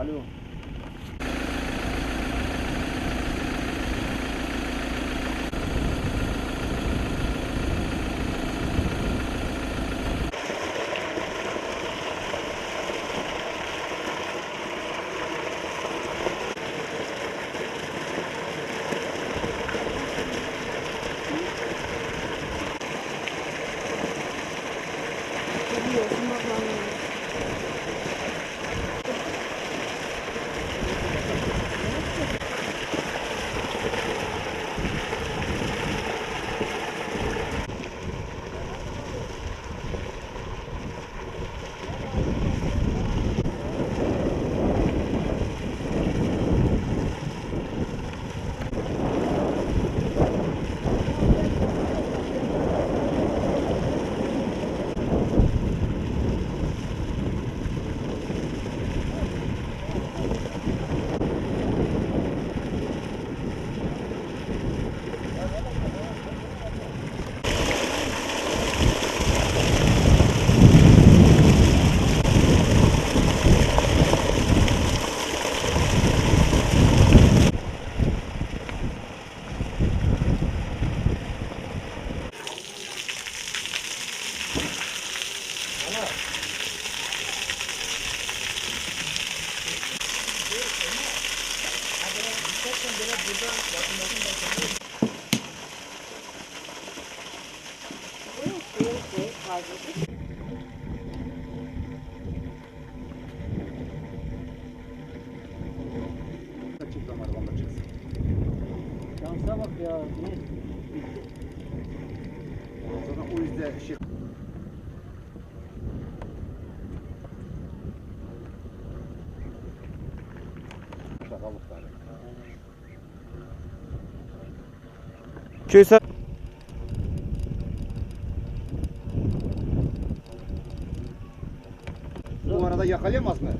Algo. Alo. Açıklam arabamla çıksın. Şansa bak ya. Ne? Sonra o yüzden şey... Köysel Bu arada yakalayamaz mı?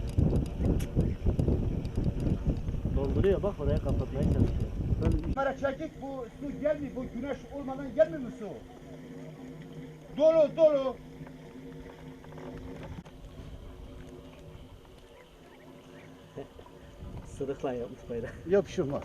Dolduruyor bak oraya kapatmaya çalışıyor. Kamera çekik bu su gelmiyor. Bu güneş olmadan gelmiyor mu su? Dolu dolu. sırıkla yapmış bayrağı. Yapışılmaz.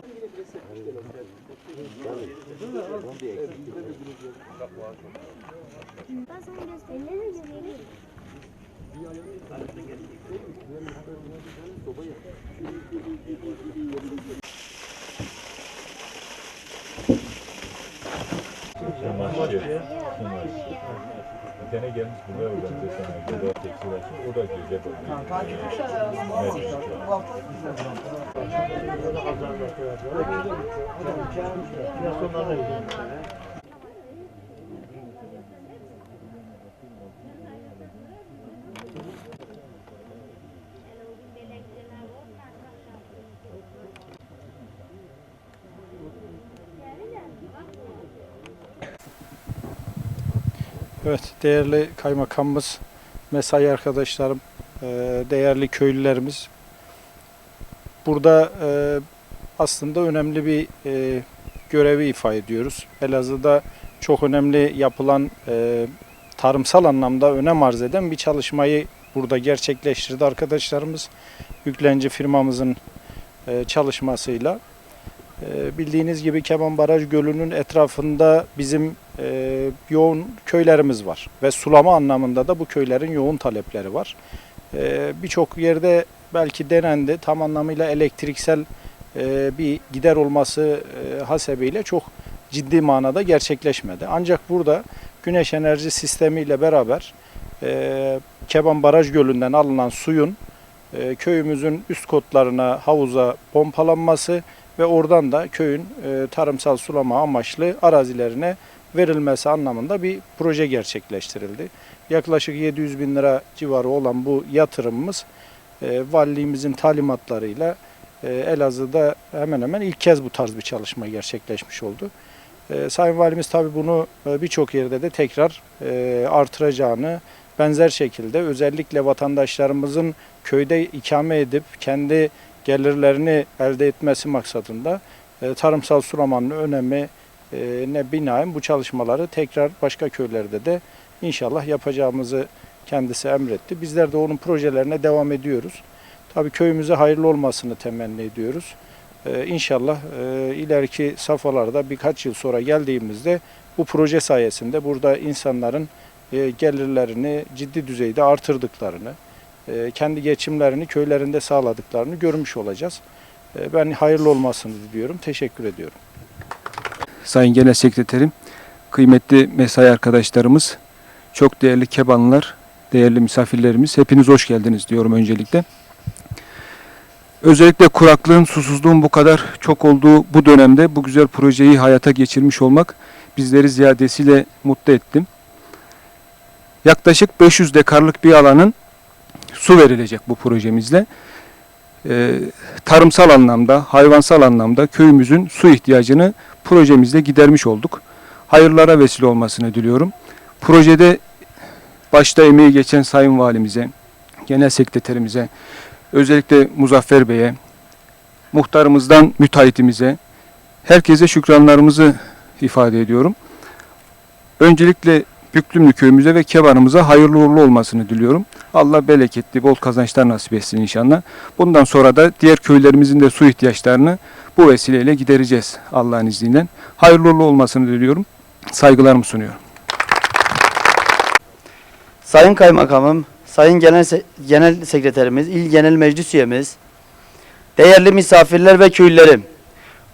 Ben sana göstereyim. Çamaşır. Tane gelmiş buraya organizasyon burada tekstil açmış. O da gelecek. Enflasyonlarla ilgili. Evet, değerli kaymakamımız, mesai arkadaşlarım, e, değerli köylülerimiz. Burada e, aslında önemli bir e, görevi ifa ediyoruz. Elazığ'da çok önemli yapılan tarımsal anlamda önem arz eden bir çalışmayı burada gerçekleştirdi arkadaşlarımız. Yüklenci firmamızın çalışmasıyla. Bildiğiniz gibi Keban Baraj Gölü'nün etrafında bizim e, yoğun köylerimiz var ve sulama anlamında da bu köylerin yoğun talepleri var. E, Birçok yerde belki denendi tam anlamıyla elektriksel e, bir gider olması e, hasebiyle çok ciddi manada gerçekleşmedi. Ancak burada güneş enerji sistemiyle beraber e, Keban Baraj Gölü'nden alınan suyun e, köyümüzün üst kotlarına havuza pompalanması ve oradan da köyün e, tarımsal sulama amaçlı arazilerine verilmesi anlamında bir proje gerçekleştirildi. Yaklaşık 700 bin lira civarı olan bu yatırımımız e, valiliğimizin talimatlarıyla e, Elazığ'da hemen hemen ilk kez bu tarz bir çalışma gerçekleşmiş oldu. E, Sayın Valimiz tabii bunu e, birçok yerde de tekrar e, artıracağını, benzer şekilde özellikle vatandaşlarımızın köyde ikame edip kendi gelirlerini elde etmesi maksadında e, tarımsal sulamanın önemi ne binaen bu çalışmaları tekrar başka köylerde de inşallah yapacağımızı kendisi emretti. Bizler de onun projelerine devam ediyoruz. Tabii köyümüze hayırlı olmasını temenni ediyoruz. Ee, inşallah e, ileriki safhalarda birkaç yıl sonra geldiğimizde bu proje sayesinde burada insanların e, gelirlerini ciddi düzeyde artırdıklarını, e, kendi geçimlerini köylerinde sağladıklarını görmüş olacağız. E, ben hayırlı olmasını diliyorum. Teşekkür ediyorum. Sayın Genel Sekreterim, kıymetli mesai arkadaşlarımız, çok değerli kebanlar, değerli misafirlerimiz, hepiniz hoş geldiniz diyorum öncelikle. Özellikle kuraklığın, susuzluğun bu kadar çok olduğu bu dönemde bu güzel projeyi hayata geçirmiş olmak bizleri ziyadesiyle mutlu ettim. Yaklaşık 500 dekarlık bir alanın su verilecek bu projemizle. Ee, tarımsal anlamda, hayvansal anlamda köyümüzün su ihtiyacını projemizde gidermiş olduk. Hayırlara vesile olmasını diliyorum. Projede başta emeği geçen Sayın Valimize, Genel Sekreterimize, özellikle Muzaffer Bey'e, muhtarımızdan müteahhitimize, herkese şükranlarımızı ifade ediyorum. Öncelikle Büklümlü köyümüze ve kebanımıza hayırlı uğurlu olmasını diliyorum. Allah bereketli, bol kazançlar nasip etsin inşallah. Bundan sonra da diğer köylerimizin de su ihtiyaçlarını bu vesileyle gidereceğiz Allah'ın izniyle. Hayırlı olmasını diliyorum. Saygılarımı sunuyorum. Sayın Kaymakamım, Sayın Genel, Se- Genel Sekreterimiz, İl Genel Meclis Üyemiz, değerli misafirler ve köylülerim.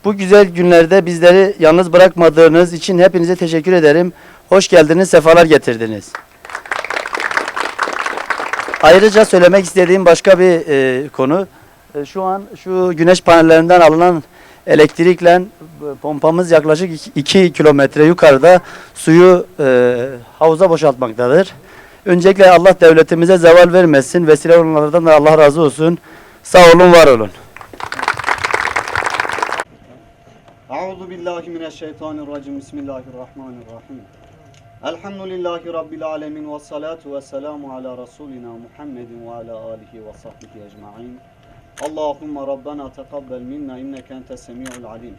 Bu güzel günlerde bizleri yalnız bırakmadığınız için hepinize teşekkür ederim. Hoş geldiniz, sefalar getirdiniz. Ayrıca söylemek istediğim başka bir e, konu. E, şu an şu güneş panellerinden alınan elektrikle e, pompamız yaklaşık 2 kilometre yukarıda suyu e, havuza boşaltmaktadır. Öncelikle Allah devletimize zeval vermesin. Vesile olanlardan da Allah razı olsun. Sağ olun, var olun. Euzu. Bismillahirrahmanirrahim. Elhamdülillahi rabbil alamin ve salatu ve selamu ala rasulina Muhammedin ve ala alihi ve sahbihi ecmaîn. Allahumme rabbena tekabbel minna inneke entes semiul alim.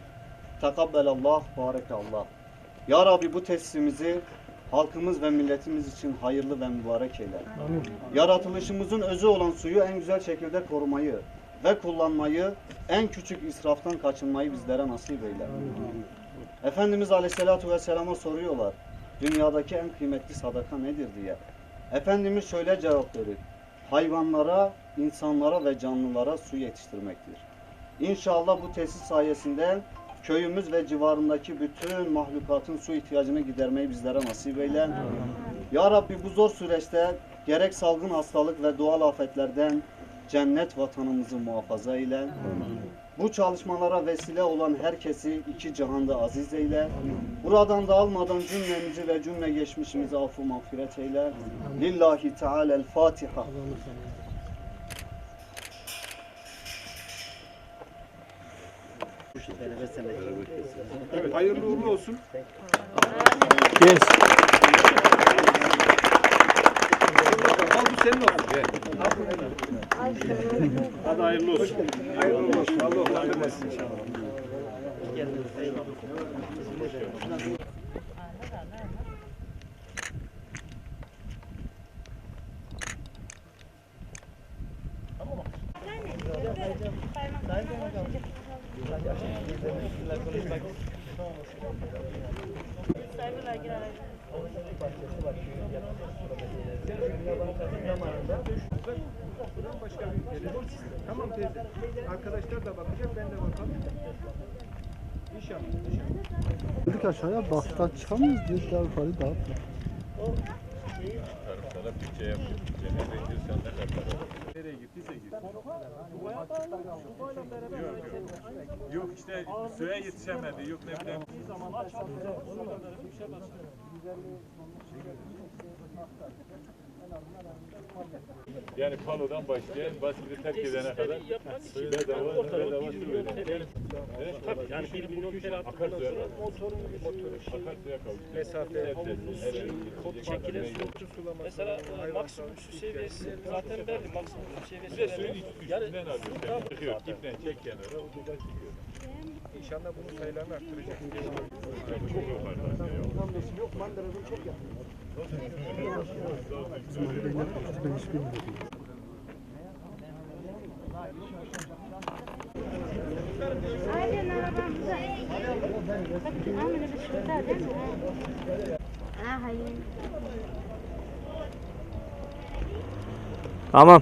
Tekabbel Allah, bareke Allah. Ya Rabbi bu tesisimizi halkımız ve milletimiz için hayırlı ve mübarek eyle. Yaratılışımızın özü olan suyu en güzel şekilde korumayı ve kullanmayı, en küçük israftan kaçınmayı bizlere nasip eyle. Efendimiz Aleyhisselatü Vesselam'a soruyorlar, dünyadaki en kıymetli sadaka nedir diye. Efendimiz şöyle cevap verir, hayvanlara, insanlara ve canlılara su yetiştirmektir. İnşallah bu tesis sayesinde köyümüz ve civarındaki bütün mahlukatın su ihtiyacını gidermeyi bizlere nasip eyle. Ya Rabbi bu zor süreçte gerek salgın hastalık ve doğal afetlerden cennet vatanımızı muhafaza eyle. Bu çalışmalara vesile olan herkesi iki cihanda aziz eyle. Buradan da almadan cümlemizi ve cümle geçmişimizi affı mağfiret eyle. Lillahi Teala'l Fatiha. Evet, hayırlı uğurlu olsun. Yes. Senin olsun. Gel. Hadi hayırlı olsun. Hayırlı olsun. Allah utandırmasın inşallah. Tamam teyze. Arkadaşlar da bakacak, ben de bakalım. İnşallah. Dedik aşağıya baktan çıkamıyoruz dedik ya yukarı dağıtma. Tarımsala bütçe yapıyor. Ne bekliyorsan ne kadar. Nereye gittiyse git. Yok, yok işte suya yetişemedi. Yok ne bileyim. Yani palodan başlayan basketi terk edene kadar suyu bedava, bedava su. Evet, tabii yani bir milyon kere akarsuya motorun akarsuya kavuştu. Mesafe, çekilen su. Mesela e, maksimum su seviyesi zaten belli maksimum su seviyesi. Bir de suyun üstünden alıyor. Çıkıyor, dipten çek kenara, o sudan çıkıyor. İnşallah bunun sayılarını arttıracak. Çok yukarıda. Aynen arabamıza. Amına bir şurada değil mi? Ha hayır. Tamam.